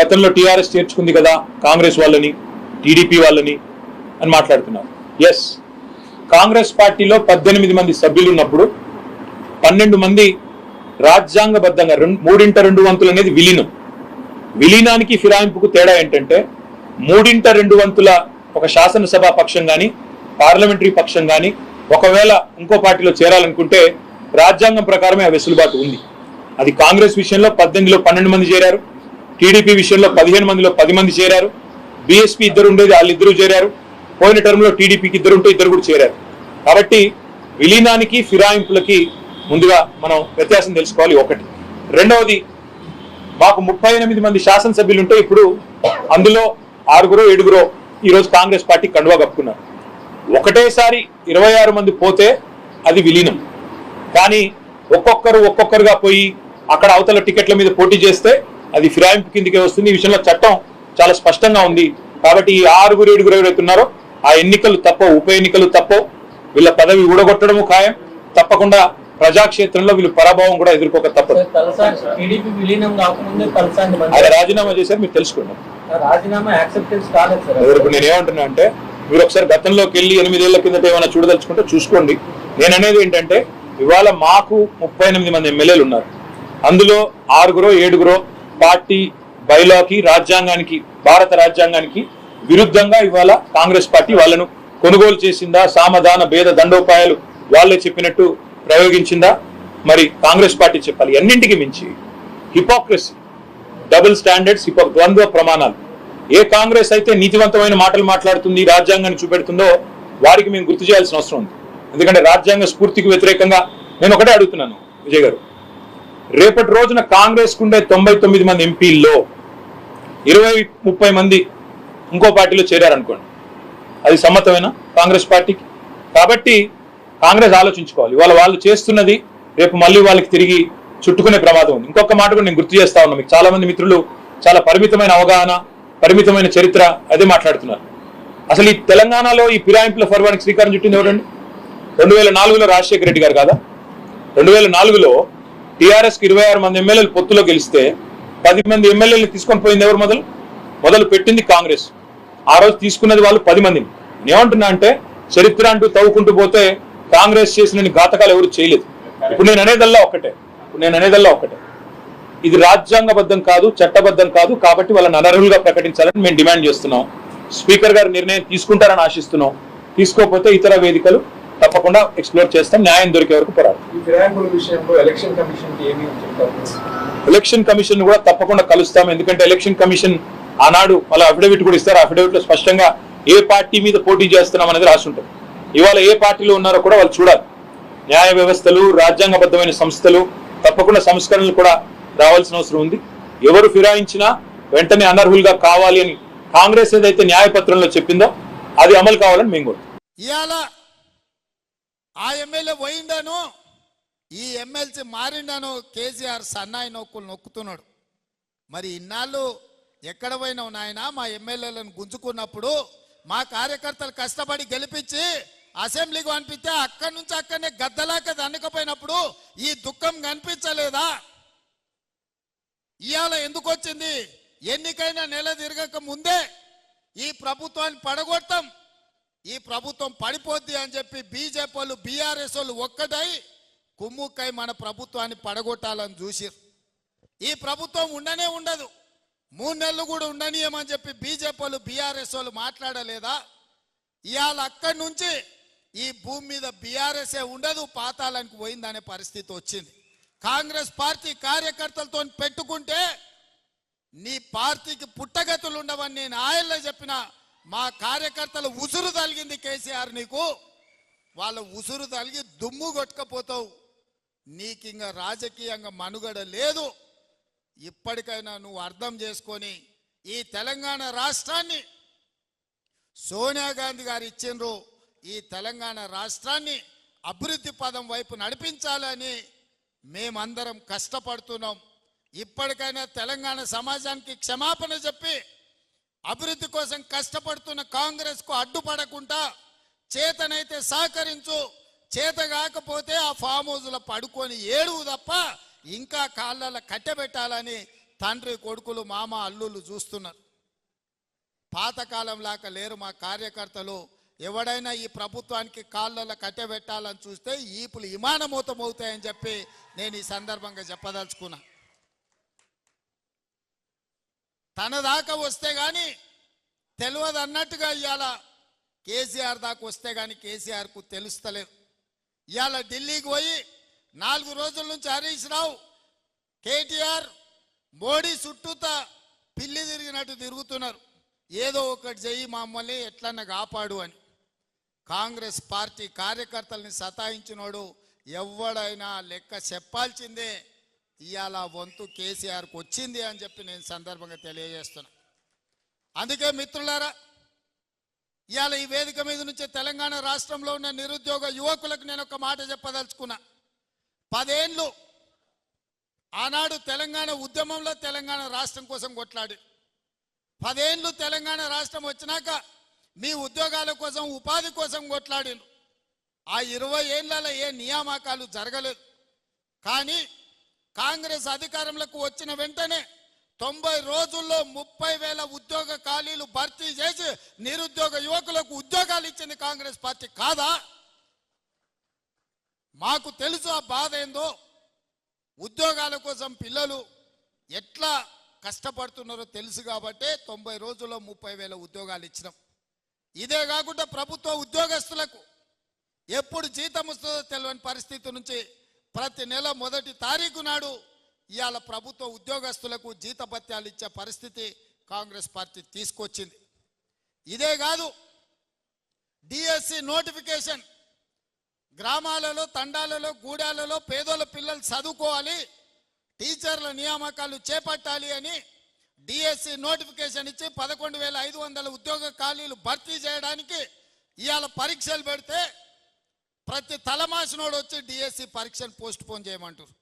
గతంలో టీఆర్ఎస్ చేర్చుకుంది కదా కాంగ్రెస్ వాళ్ళని టీడీపీ వాళ్ళని అని మాట్లాడుతున్నారు. ఎస్ కాంగ్రెస్ పార్టీలో పద్దెనిమిది మంది సభ్యులు ఉన్నప్పుడు పన్నెండు మంది రాజ్యాంగబద్ధంగా రెండు మూడింట రెండు వంతులు అనేది విలీనం. విలీనానికి ఫిరాయింపుకు తేడా ఏంటంటే మూడింట రెండు వంతుల ఒక శాసనసభ పక్షం కానీ పార్లమెంటరీ పక్షం కానీ ఒకవేళ ఇంకో పార్టీలో చేరాలనుకుంటే రాజ్యాంగం ప్రకారమే ఆ వెసులుబాటు ఉంది. అది కాంగ్రెస్ విషయంలో పద్దెనిమిదిలో పన్నెండు మంది చేరారు. టీడీపీ విషయంలో పదిహేను మందిలో పది మంది చేరారు. బీఎస్పీ ఇద్దరు ఉండేది వాళ్ళిద్దరూ చేరారు. పోయిన టర్మ్లో టీడీపీకి ఇద్దరు ఉంటే ఇద్దరు కూడా చేరారు. కాబట్టి విలీనానికి ఫిరాయింపులకి ముందుగా మనం వ్యత్యాసం తెలుసుకోవాలి ఒకటి. రెండవది మాకు ముప్పై ఎనిమిది మంది శాసనసభ్యులు ఉంటే ఇప్పుడు అందులో ఆరుగురో ఏడుగురో ఈరోజు కాంగ్రెస్ పార్టీ కండువా కప్పుకున్నారు. ఒకటేసారి ఇరవై ఆరు మంది పోతే అది విలీనం. కానీ ఒక్కొక్కరు ఒక్కొక్కరుగా పోయి అక్కడ అవతల టికెట్ల మీద పోటీ చేస్తే అది ఫిరాయింపు కిందకే వస్తుంది. ఈ విషయంలో చట్టం చాలా స్పష్టంగా ఉంది. కాబట్టి ఈ ఆరుగురు ఏడుగురు ఎవరైతే ఉన్నారో ఆ ఎన్నికలు తప్ప ఉప ఎన్నికలు తప్ప వీళ్ళ పదవి ఊడగొట్టడము ఖాయం. తప్పకుండా ప్రజాక్షేత్రంలో వీళ్ళు పరాభవం కూడా ఎదుర్కోక తప్పదు. ఆయన మంది రాజీనామా చేశారు మీరు తెలుసుకోండి. ఇప్పుడు నేను ఏమంటున్నా అంటే మీరు ఒకసారి గతంలోకి వెళ్ళి ఎనిమిదేళ్ళ కిందట ఏమైనా చూడదలుచుకుంటే చూసుకోండి. నేను అనేది ఏంటంటే ఇవాళ మాకు ముప్పై ఎనిమిది మంది ఎమ్మెల్యేలు ఉన్నారు. అందులో ఆరుగురో ఏడుగురో పార్టీ బైలాకి రాజ్యాంగానికి భారత రాజ్యాంగానికి విరుద్ధంగా ఇవాళ కాంగ్రెస్ పార్టీ వాళ్ళను కొనుగోలు చేసిందా? సామధాన భేద దండోపాయాలు వాళ్ళే చెప్పినట్టు ప్రయోగించిందా? మరి కాంగ్రెస్ పార్టీ చెప్పాలి. అన్నింటికి మించి హిపోక్రసీ డబుల్ స్టాండర్డ్స్ హిపో ద్వంద్వ ప్రమాణాలు. ఏ కాంగ్రెస్ అయితే నీతివంతమైన మాటలు మాట్లాడుతుంది రాజ్యాంగాన్ని చూపెడుతుందో వారికి మేము గుర్తు చేయాల్సిన అవసరం ఉంది. ఎందుకంటే రాజ్యాంగ స్ఫూర్తికి వ్యతిరేకంగా నేను ఒకటే అడుగుతున్నాను విజయ్ గారు. రేపటి రోజున కాంగ్రెస్ కుండే తొంభై తొమ్మిది మంది ఎంపీల్లో ఇరవై ముప్పై మంది ఇంకో పార్టీలో చేరారనుకోండి. అది సమ్మతమేనా కాంగ్రెస్ పార్టీకి? కాబట్టి కాంగ్రెస్ ఆలోచించుకోవాలి. ఇవాళ వాళ్ళు చేస్తున్నది రేపు మళ్ళీ వాళ్ళకి తిరిగి చుట్టుకునే ప్రమాదం ఉంది. ఇంకొక మాట కూడా నేను గుర్తు చేస్తా ఉన్నా. మీకు చాలా మంది మిత్రులు చాలా పరిమితమైన అవగాహన పరిమితమైన చరిత్ర అదే మాట్లాడుతున్నారు. అసలు ఈ తెలంగాణలో ఈ ఫిరాయింపుల ఫర్వానికి శ్రీకారం చుట్టింది ఎవరండి? రెండు వేల నాలుగులో రాజశేఖర రెడ్డి గారు కాదా? రెండు వేల నాలుగులో టీఆర్ఎస్కి ఇరవై ఆరు మంది ఎమ్మెల్యేలు పొత్తులో గెలిస్తే పది మంది ఎమ్మెల్యేలు తీసుకొని పోయింది ఎవరు మొదలు? మొదలు పెట్టింది కాంగ్రెస్. ఆ రోజు తీసుకున్నది వాళ్ళు పది మందిని నేనేమంటున్నా అంటే చరిత్ర అంటూ తవ్వుకుంటూ పోతే కాంగ్రెస్ చేసిన ఘాతకాలు ఎవరు చేయలేదు. ఇప్పుడు నేను అనేదల్లా ఒక్కటే. ఇప్పుడు నేను అనేదల్లా ఒక్కటే. ఇది రాజ్యాంగబద్ధం కాదు చట్టబద్ధం కాదు కాబట్టి వాళ్ళని అనర్హులుగా ప్రకటించాలని మేము డిమాండ్ చేస్తున్నాం. స్పీకర్ గారు నిర్ణయం తీసుకుంటారని ఆశిస్తున్నాం. తీసుకోకపోతే ఇతర వేదికలు తప్పకుండా ఎక్స్ప్లోర్ చేస్తాం న్యాయం దొరికే వరకు పోరాడు ఈ ఫిరాయింపుల విషయంలో ఎలక్షన్ కమిషన్ కూడా తప్పకుండా కలుస్తాం ఎందుకంటే ఎలక్షన్ కమిషన్ ఆనాడు వాళ్ళ అఫిడవిట్ కూడా ఇస్తారు. అఫిడవిట్లో స్పష్టంగా ఏ పార్టీ మీద పోటీ చేస్తున్నాం అనేది రాసి ఉంటుంది. ఇవాళ ఏ పార్టీలో ఉన్నారో కూడా వాళ్ళు చూడాలి. న్యాయ వ్యవస్థలు రాజ్యాంగబద్ధమైన సంస్థలు తప్పకుండా సంస్కరణలు కూడా రావాల్సిన అవసరం ఉంది. ఎవరు ఫిరాయించినా వెంటనే అనర్హులుగా కావాలి అని కాంగ్రెస్ ఏదైతే న్యాయపత్రంలో చెప్పిందో అది అమలు కావాలని మేము ఇవాళ ఆ ఎమ్మెల్యే పోయిండాను ఈ ఎమ్మెల్సీ మారిండాను కేసీఆర్ సన్నాయి నొక్కులు నొక్కుతున్నాడు. మరి ఇన్నాళ్ళు ఎక్కడ పోయినావు నాయన? మా ఎమ్మెల్యేలను గుంజుకున్నప్పుడు మా కార్యకర్తలు కష్టపడి గెలిపించి అసెంబ్లీకి పంపిస్తే అక్కడి నుంచి అక్కడనే గద్దలాక దండకపోయినప్పుడు ఈ దుఃఖం కనిపించలేదా? ఇవాళ ఎందుకు వచ్చింది? ఎన్నికైనా నెల తిరగక ముందే ఈ ప్రభుత్వాన్ని పడగొట్టం ఈ ప్రభుత్వం పడిపోద్ది అని చెప్పి బీజేపీ వాళ్ళు బీఆర్ఎస్ వాళ్ళు ఒక్కటై కుమ్ముక్కై మన ప్రభుత్వాన్ని పడగొట్టాలని చూసిరు ఈ ప్రభుత్వం ఉండనే ఉండదు. మూడు నెలలు కూడా ఉండనీయమని చెప్పి బీజేపీ వాళ్ళు బీఆర్ఎస్ వాళ్ళు మాట్లాడలేదా? ఇవాళ అక్కడి నుంచి ఈ భూమి మీద బీఆర్ఎస్ఏ ఉండదు పాతాళానికి పోయిందనే పరిస్థితి వచ్చింది. కాంగ్రెస్ పార్టీ కార్యకర్తలతో పెట్టుకుంటే నీ పార్టీకి పుట్టగతులు ఉండవని నేను ఆయల్లో చెప్పిన మా కార్యకర్తలు ఉసురు తలిగింది కేసీఆర్ నీకు. వాళ్ళ ఉసురు తలిగి దుమ్ము కొట్టుకపోతావు. నీకు ఇంకా రాజకీయంగా మనుగడ లేదు. ఇప్పటికైనా నువ్వు అర్థం చేసుకొని ఈ తెలంగాణ రాష్ట్రాన్ని సోనియా గాంధీ గారు ఇచ్చిండ్రు. ఈ తెలంగాణ రాష్ట్రాన్ని అభివృద్ధి పదం వైపు నడిపించాలని మేమందరం కష్టపడుతున్నాం. ఇప్పటికైనా తెలంగాణ సమాజానికి క్షమాపణ చెప్పి అభివృద్ధి కోసం కష్టపడుతున్న కాంగ్రెస్కు అడ్డుపడకుండా చేతనైతే సహకరించు చేత కాకపోతే ఆ ఫామ్ హౌస్లో పడుకొని ఏడువు తప్ప ఇంకా కాళ్ళ కట్టెబెట్టాలని తండ్రి కొడుకులు మామ అల్లుళ్ళు చూస్తున్నారు. పాతకాలం లాగా లేరు మా కార్యకర్తలు. ఎవడైనా ఈ ప్రభుత్వానికి కాళ్ళలో కట్టెబెట్టాలని చూస్తే ఈపులు ఇమానమూతమవుతాయని చెప్పి నేను ఈ సందర్భంగా చెప్పదలుచుకున్నా. తన దాకా వస్తే కానీ తెలియదు అన్నట్టుగా ఇవాళ కేసీఆర్ దాకా వస్తే కానీ కేసీఆర్కు తెలుస్తలేదు. ఇవాళ ఢిల్లీకి పోయి నాలుగు రోజుల నుంచి హరీష్ రావు కేటీఆర్ మోడీ చుట్టూత పిల్లి తిరిగినట్టు తిరుగుతున్నారు. ఏదో ఒకటి చెయ్యి మమ్మల్ని ఎట్లన్నా కాపాడు అని. కాంగ్రెస్ పార్టీ కార్యకర్తల్ని సతాయించినోడు ఎవడైనా లెక్క చెప్పాల్సిందే. ఇవాళ వంతు కేసీఆర్కి వచ్చింది అని చెప్పి నేను సందర్భంగా తెలియజేస్తున్నా. అందుకే మిత్రులారా ఇవాళ ఈ వేదిక మీద నుంచి తెలంగాణ రాష్ట్రంలో ఉన్న నిరుద్యోగ యువకులకు నేను ఒక మాట చెప్పదలుచుకున్నా. పదేండ్లు ఆనాడు తెలంగాణ ఉద్యమంలో తెలంగాణ రాష్ట్రం కోసం కొట్లాడి. పదేండ్లు తెలంగాణ రాష్ట్రం వచ్చినాక మీ ఉద్యోగాల కోసం ఉపాధి కోసం కొట్లాడిండ్రు ఆ ఇరవై ఏళ్ళలో ఏ నియామకాలు జరగలేదు. కానీ కాంగ్రెస్ అధికారంలోకి వచ్చిన వెంటనే తొంభై రోజుల్లో ముప్పై వేల ఉద్యోగ ఖాళీలు భర్తీ చేసి నిరుద్యోగ యువకులకు ఉద్యోగాలు ఇచ్చింది కాంగ్రెస్ పార్టీ కాదా? మాకు తెలుసు ఆ బాధ ఏందో. ఉద్యోగాల కోసం పిల్లలు ఎట్లా కష్టపడుతున్నారో తెలుసు కాబట్టి తొంభై రోజుల్లో ముప్పై వేల ఉద్యోగాలు ఇచ్చినాం. ఇదే కాకుండా ప్రభుత్వ ఉద్యోగస్తులకు ఎప్పుడు జీతం వస్తుందో తెలియని పరిస్థితి నుంచి ప్రతి నెల మొదటి తారీఖు నాడు ఇవాళ ప్రభుత్వ ఉద్యోగస్తులకు జీతభత్యాలు ఇచ్చే పరిస్థితి కాంగ్రెస్ పార్టీ తీసుకొచ్చింది. ఇదే కాదు డిఎస్సి నోటిఫికేషన్ గ్రామాలలో తండాలలో గూడాలలో పేదోళ్ళ పిల్లలు చదువుకోవాలి టీచర్ల నియామకాలు చేపట్టాలి అని డిఎస్సి నోటిఫికేషన్ ఇచ్చి పదకొండు వేల ఐదు వందల ఉద్యోగ ఖాళీలు భర్తీ చేయడానికి ఇవాళ పరీక్షలు పెడితే ప్రతి తలమాసినోడు వచ్చి డిఎస్సి పరీక్షను పోస్ట్ పోన్ చేయమంటారు.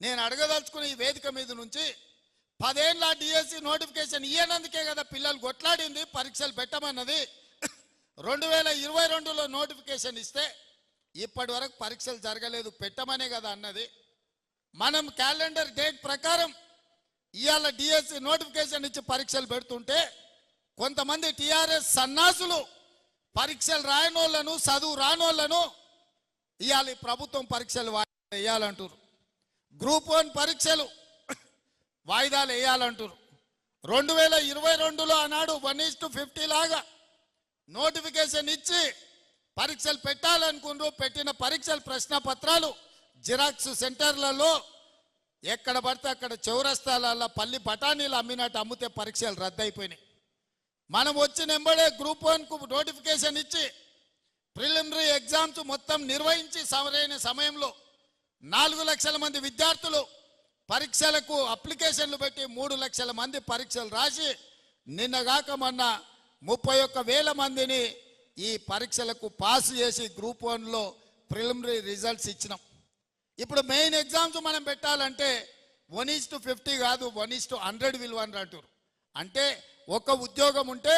నేను అడగదలుచుకుని ఈ వేదిక మీద నుంచి పదేళ్ళ డిఎస్సి నోటిఫికేషన్ ఇయ్యనందుకే కదా పిల్లలు కొట్లాడింది పరీక్షలు పెట్టమన్నది. రెండు వేల ఇరవై రెండులో నోటిఫికేషన్ ఇస్తే ఇప్పటి వరకు పరీక్షలు జరగలేదు పెట్టమనే కదా అన్నది. మనం క్యాలెండర్ డేట్ ప్రకారం ఇవాళ డిఎస్సి నోటిఫికేషన్ ఇచ్చి పరీక్షలు పెడుతుంటే కొంతమంది టిఆర్ఎస్ సన్నాసులు పరీక్షలు రాయనోళ్ళను చదువు రానోళ్ళను ఇవాళ ప్రభుత్వం పరీక్షలు వాయిదా వేయాలంటారు గ్రూప్ వన్ పరీక్షలు వాయిదాలు వేయాలంటారు రెండు వేల ఇరవై రెండులో ఆనాడు వన్ ఈస్ టు ఫిఫ్టీ లాగా నోటిఫికేషన్ ఇచ్చి పరీక్షలు పెట్టాలనుకున్నారు పెట్టిన పరీక్షల ప్రశ్న పత్రాలు జిరాక్స్ సెంటర్లలో ఎక్కడ పడితే అక్కడ చౌరస్తాలలో పల్లి బఠానీలు అమ్మినట్టు అమ్మితే పరీక్షలు రద్దయిపోయినాయి. మనం వచ్చిన ఎంబడే గ్రూప్ వన్కు నోటిఫికేషన్ ఇచ్చి ప్రిలిమినరీ ఎగ్జామ్స్ మొత్తం నిర్వహించి సరైన సమయంలో నాలుగు లక్షల మంది విద్యార్థులు పరీక్షలకు అప్లికేషన్లు పెట్టి మూడు లక్షల మంది పరీక్షలు రాసి నిన్నగాక మొన్న ముప్పై ఒక్క వేల మందిని ఈ పరీక్షలకు పాస్ చేసి గ్రూప్ వన్లో ప్రిలిమినరీ రిజల్ట్స్ ఇచ్చినాం. ఇప్పుడు మెయిన్ ఎగ్జామ్స్ మనం పెట్టాలంటే వన్ ఈస్ టు ఫిఫ్టీ కాదు one is to hundred will అని అంటారు. అంటే ఒక ఉద్యోగం ఉంటే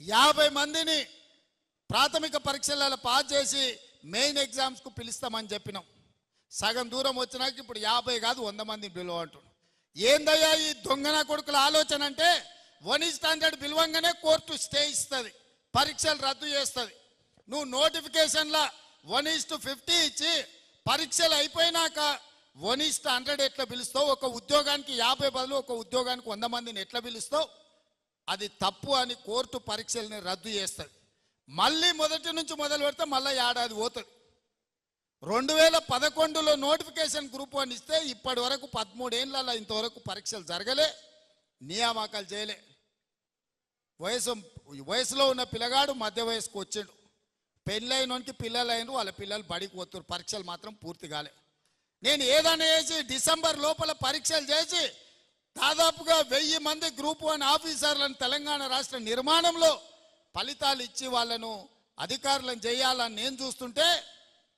యాభై మందిని ప్రాథమిక పరీక్షలలో పాస్ చేసి మెయిన్ ఎగ్జామ్స్కు పిలుస్తామని చెప్పినాం. సగం దూరం వచ్చినాక ఇప్పుడు యాభై కాదు వంద మంది పిలువ అంటున్నాం. ఏందయ్యా ఈ దొంగన కొడుకుల ఆలోచన అంటే వన్ స్టాండర్డ్ హండ్రెడ్ పిలవంగానే కోర్టు స్టే ఇస్తుంది పరీక్షలు రద్దు చేస్తుంది. నువ్వు నోటిఫికేషన్ల వన్ ఈస్ టు ఫిఫ్టీ ఇచ్చి పరీక్షలు అయిపోయినాక వన్ ఈస్ టు హండ్రెడ్ ఎట్లా పిలుస్తావు? ఒక ఉద్యోగానికి యాభై బదులు ఒక ఉద్యోగానికి వంద మందిని ఎట్లా పిలుస్తావు? అది తప్పు అని కోర్టు పరీక్షల్ని రద్దు చేస్తుంది మళ్ళీ మొదటి నుంచి మొదలు పెడితే మళ్ళీ ఏడాది పోతుంది రెండు వేల పదకొండులో నోటిఫికేషన్ గ్రూప్ అని ఇస్తే ఇప్పటి వరకు పదమూడేళ్ళలో ఇంతవరకు పరీక్షలు జరగలే నియామకాలు చేయలే. వయసు వయసులో ఉన్న పిల్లగాడు మధ్య వయసుకు వచ్చిండు. పెళ్ళైనకి పిల్లలు అయిన వాళ్ళ పిల్లలు బడికి పోతున్నారు. పరీక్షలు మాత్రం పూర్తి కాలే. నేను ఏదైనా చేసి డిసెంబర్ లోపల పరీక్షలు చేసి దాదాపుగా వెయ్యి మంది గ్రూప్ వన్ ఆఫీసర్లను తెలంగాణ రాష్ట్ర నిర్మాణంలో ఫలితాలు ఇచ్చి వాళ్ళను అధికారులను చేయాలని నేను చూస్తుంటే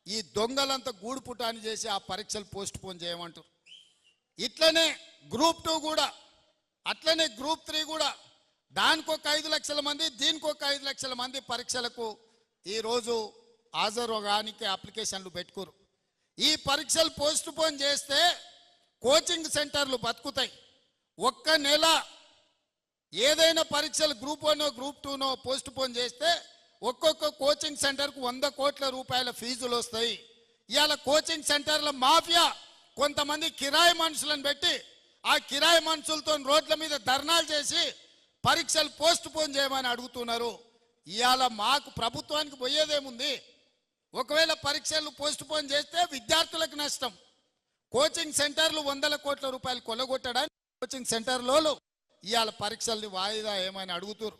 ఈ దొంగలంతా గూడుపుటాన్ని చేసి ఆ పరీక్షలు పోస్ట్ పోన్ చేయమంటారు. ఇట్లనే గ్రూప్ టూ కూడా అట్లనే గ్రూప్ త్రీ కూడా దానికి ఒక ఐదు లక్షల మంది దీనికి ఒక ఐదు లక్షల మంది పరీక్షలకు ఈరోజు హాజరుగానికి అప్లికేషన్లు పెట్టుకోరు. ఈ పరీక్షలు పోస్ట్ పోన్ చేస్తే కోచింగ్ సెంటర్లు బతుకుతాయి. ఒక్క నెల ఏదైనా పరీక్షలు గ్రూప్ వన్ గ్రూప్ టూనో పోస్ట్ పోన్ చేస్తే ఒక్కొక్క కోచింగ్ సెంటర్కు వంద కోట్ల రూపాయల ఫీజులు వస్తాయి. ఇవాళ కోచింగ్ సెంటర్ల మాఫియా కొంతమంది కిరాయి మనుషులను పెట్టి ఆ కిరాయి మనుషులతో రోడ్ల మీద ధర్నాలు చేసి పరీక్షలు పోస్ట్ పోన్ చేయమని అడుగుతున్నారు. ఇవాళ మాకు ప్రభుత్వానికి పోయేదేముంది? ఒకవేళ పరీక్షలు పోస్ట్ పోన్ చేస్తే విద్యార్థులకు నష్టం. కోచింగ్ సెంటర్లు వందల కోట్ల రూపాయలు కొల్లగొట్టడానికి కోచింగ్ సెంటర్లో ఇవాళ పరీక్షల్ని వాయిదా ఏమని అడుగుతారు